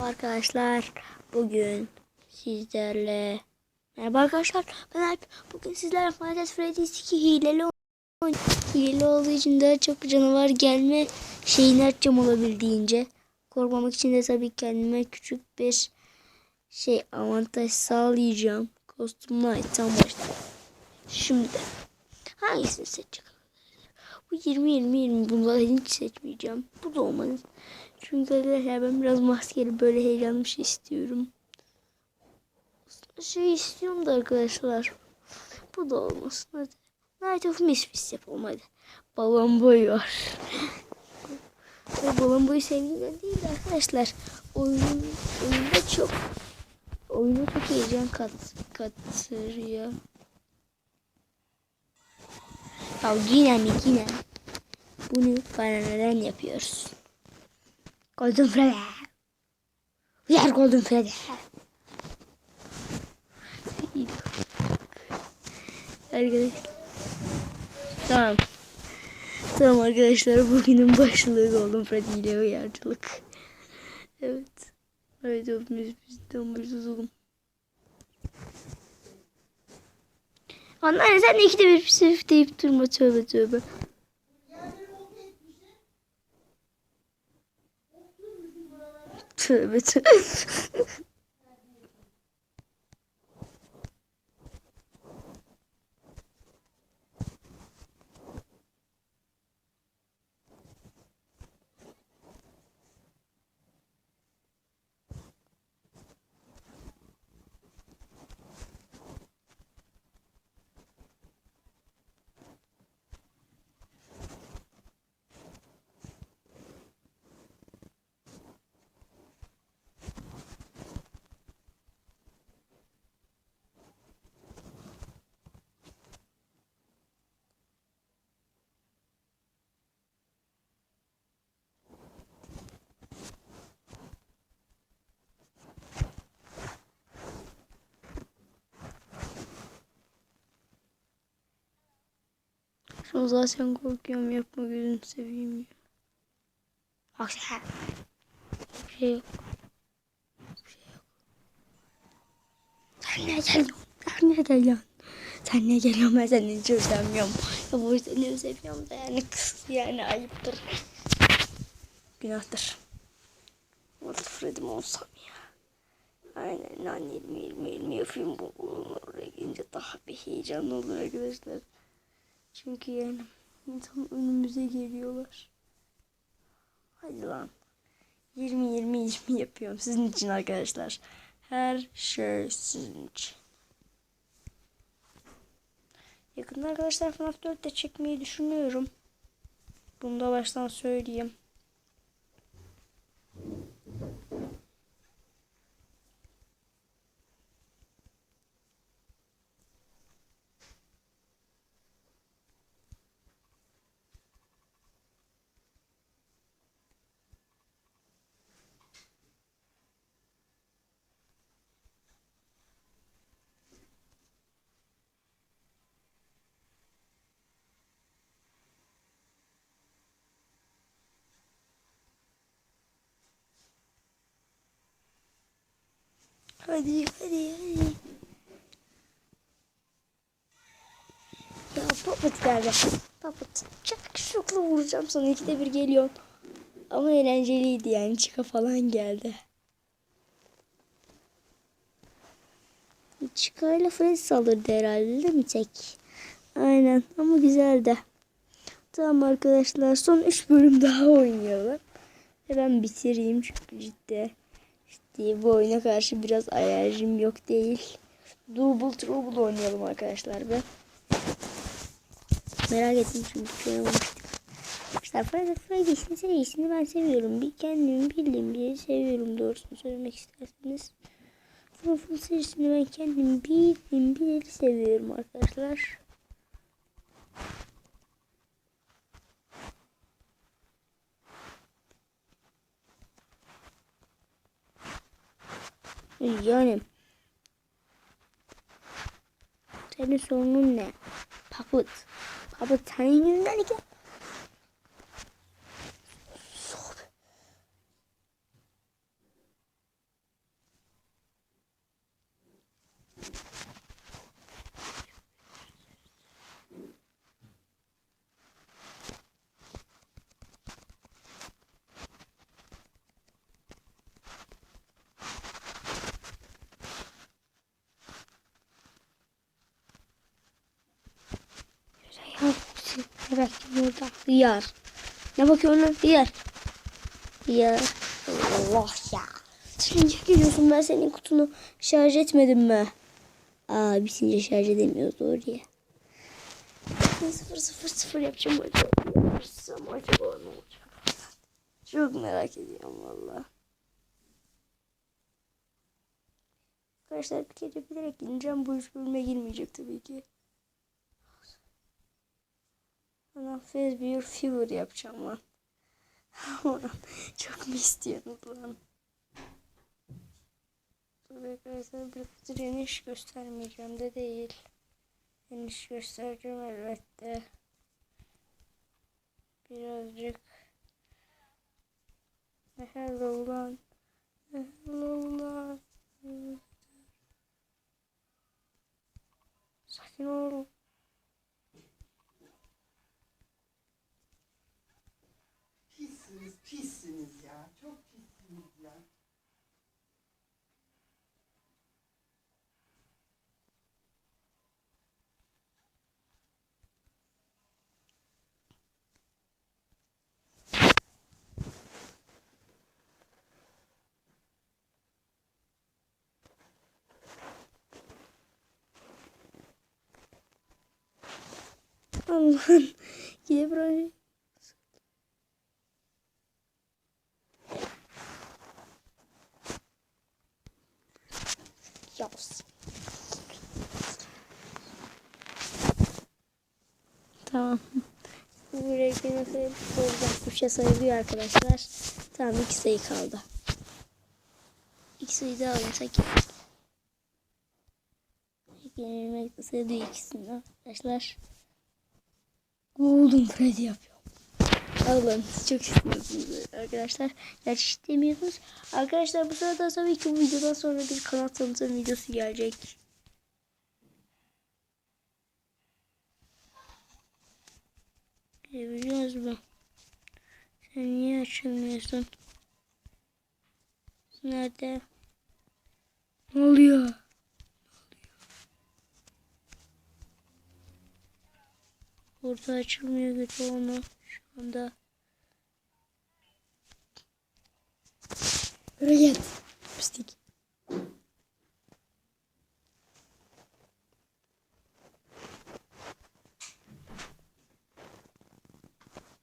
Arkadaşlar bugün sizlerle Merhaba arkadaşlar ben Alp. Bugün sizlerle Final Fantasy Freddy's 2 hileli oyun hileli olduğu için daha çok canavar gelme şeyini açacağım olabildiğince. Korkmamak için de tabii kendime küçük bir şey avantaj sağlayacağım. Kostümünü açsam başta şimdi hangisini seçecek bu 20 20 20 bunları hiç seçmeyeceğim bu da olmaz çünkü arkadaşlar ben biraz maskeli böyle heyecanlı şey istiyorum. Şey istiyorum da arkadaşlar. Bu da olmasın hadi. Night of Misfits yapalım hadi. Balon boy var. Balon boyu sevdiğimden değil de arkadaşlar. Oyun, oyunda çok oyuna çok heyecan kat, katıyor. Ya yine mi yine? Bunu bana neden yapıyoruz? Golden Freddy. We are Golden Freddy. Arkadaşlar. Tamam. Tamam arkadaşlar bugünün başlığı Golden Freddy ile uyarcılık. Evet. Evet hepimiz bizden başlayalım. Anneanne sen de ikide bir sırf deyip durma tövbe tövbe. Tövbe tövbe. Şu zaten korkuyorum yapma gözünü seveyim ya. Bak sen. Bir şey yok. Bir şey yok. Sen ne geliyorsun? Sen ne geliyorsun? Sen ne geliyorsun ben seni hiç özlemiyorum. Ya bu seni özlemiyorum da yani kız yani ayıptır. Günahtır. Orada Freddy'm olsam ya. Aynen lan 20 20 20 yapayım bu oraya gelince daha bir heyecanlı olur arkadaşlar. Çünkü yani tam önümüze geliyorlar. Hadi lan. 20 20 20 yapıyorum sizin için arkadaşlar. Her şey sizin için. Yakında arkadaşlar FNAF 4 de çekmeyi düşünüyorum. Bunu da baştan söyleyeyim. Hadi hadi hadi. Ya Puppet geldi. Puppet. Çak şokla vuracağım sana ikide bir geliyor. Ama eğlenceliydi yani çıka falan geldi. Çıka ile Freddy saldırdı herhalde değil mi tek? Aynen ama güzeldi. Tamam arkadaşlar son 3 bölüm daha oynayalım. Ve ben bitireyim çünkü ciddi. İşte bu oyuna karşı biraz alerjim yok değil. Double Trouble oynayalım arkadaşlar be. Merak ettim çünkü oynamamıştık. İşte Freddy Freddy'sin serisini ben seviyorum. Bir kendimi bildiğim biri seviyorum doğrusunu söylemek isterseniz. Fluff'un serisini ben kendimi bildiğim biri seviyorum arkadaşlar. Yani senin sorunun ne? Papıt. Papıt senin yüzünden iki. Bıraktım orada. Hıyar. Ne bakıyorsun lan? Hıyar. Hıyar. Allah ya. Niye geliyorsun ben senin kutunu şarj etmedim mi? Aa bitince şarj edemiyoruz doğru ya. Ben sıfır sıfır sıfır yapacağım acaba. Yaparsam acaba ne olacak? Çok merak ediyorum valla. Arkadaşlar bir kere bilerek gireceğim. Bu üç bölüme girmeyecek tabii ki. Phase bir Fever yapacağım lan. Çok mu istiyorsunuz lan? Arkadaşlar bir direniş göstermeyeceğim de değil. Direniş göstereceğim elbette. Birazcık. Hello lan. Hello lan. Sakin ol. Allah'ım. Gidip buraya. Tamam. Bu renkli nasıl olacak bir şey sayılıyor arkadaşlar. Tamam iki sayı kaldı. İki sayı daha alırsak Yenilmek de sayılıyor ikisini arkadaşlar. Golden Freddy yapıyorum. Allah'ım siz çok istiyorsunuz arkadaşlar. Gerçi istemiyorsunuz. Arkadaşlar bu sırada tabii ki bu videodan sonra bir kanal tanıtım videosu gelecek. Görebiliyoruz mu? Sen niye açılmıyorsun? Nerede? Ne oluyor? Burada açılmıyor kötü onu şu anda. Buraya gel. Pislik.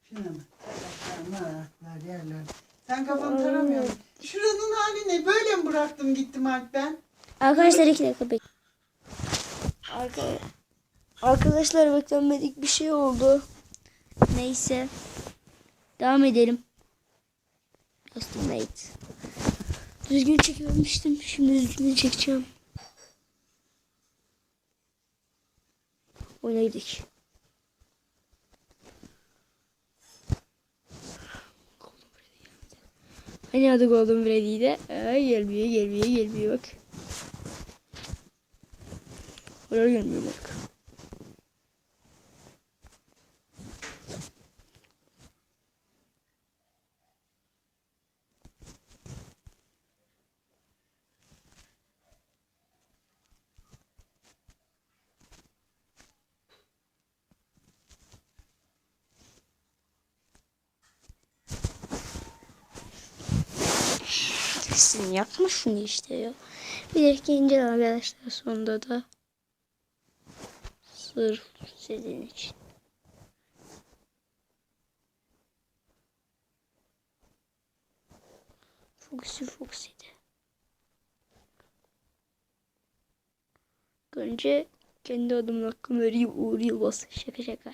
Şuna. Ayaklar, ayaklar, yerler. Sen kafanı taramıyor musun? Şuranın hali ne? Böyle mi bıraktım gittim Alp ben? Arkadaşlar iki dakika bek. Arka... Arkadaşlar beklenmedik bir şey oldu. Neyse. Devam edelim. Estimate. Düzgün çekememiştim. Şimdi düzgün çekeceğim. Oyuna gidelim. Hani adı Golden Freddy'de. Ay gelmiyor gelmiyor gelmiyor bak. Oraya gelmiyor bak. Kesin yapma işte ya. Bir dakika ince arkadaşlar sonunda da. Sırf sizin için. Foxy Foxy'di. Önce kendi adımın hakkını vereyim Uğur Yılmaz. Şaka şaka.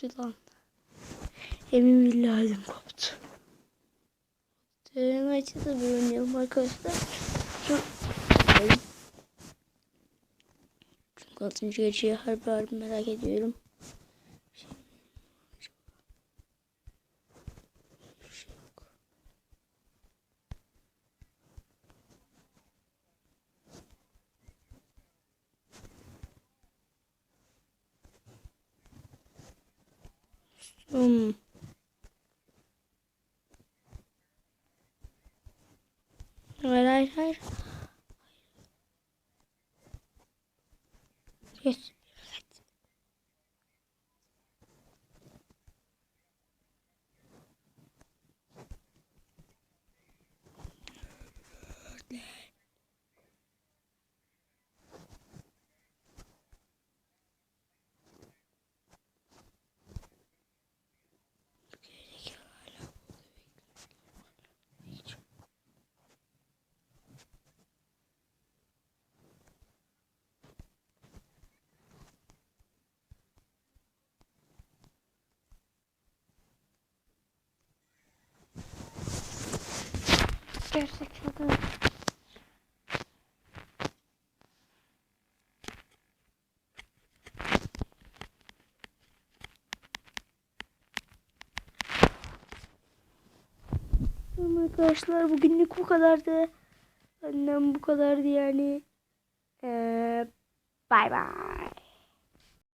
koptu lan. Emin billahi ödüm koptu. Maçı da oynayalım arkadaşlar. Çok... Çünkü 6. geceyi harbi harbi merak ediyorum. Hayır hayır hayır. Yes. Tamam arkadaşlar bugünlük bu kadardı. Benden bu kadardı yani. Ee, bye bye.